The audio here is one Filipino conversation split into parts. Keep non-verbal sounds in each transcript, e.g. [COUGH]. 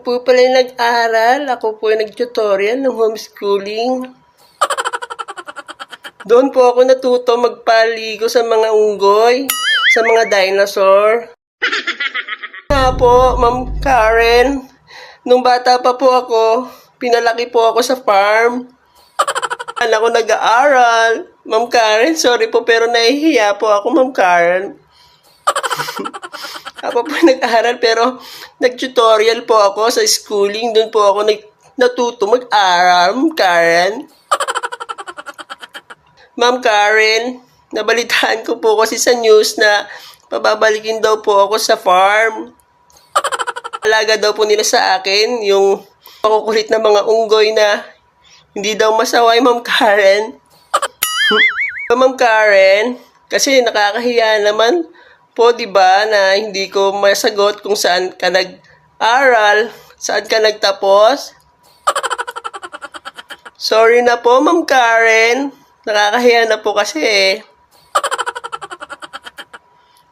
po pala yung nag-aral. Ako po yung nag-tutorial ng homeschooling. [LAUGHS] Doon po ako natuto magpaligo sa mga unggoy, sa mga dinosaur. [LAUGHS] Nga po, Ma'am Karen, nung bata pa po ako, pinalaki po ako sa farm. [LAUGHS] Anak ko nag-aaral. Ma'am Karen, sorry po pero nahihiya po ako, Ma'am Karen. Ako po nag-aaral pero nag-tutorial po ako sa schooling. Doon po ako natuto mag-aral, Karen. Ma'am Karen, nabalitaan ko po kasi sa news na pababalikin daw po ako sa farm. Alaga daw po nila sa akin yung makukulit na mga unggoy na hindi daw masaway, Ma'am Karen. [LAUGHS] Ma'am Karen, kasi nakakahiya naman po, di ba, na hindi ko masagot kung saan ka nag-aral, saan ka nagtapos. Sorry na po, Ma'am Karen. Nakakahiya na po kasi eh.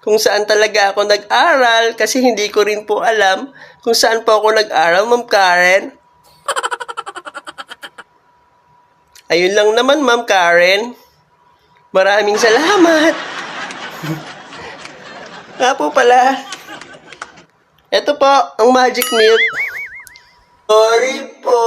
Kung saan talaga ako nag-aral kasi hindi ko rin po alam kung saan po ako nag-aral, Ma'am Karen. Ayun lang naman, Ma'am Karen. Maraming salamat. [LAUGHS] Nga po pala. Ito po, ang magic milk. Sorry po.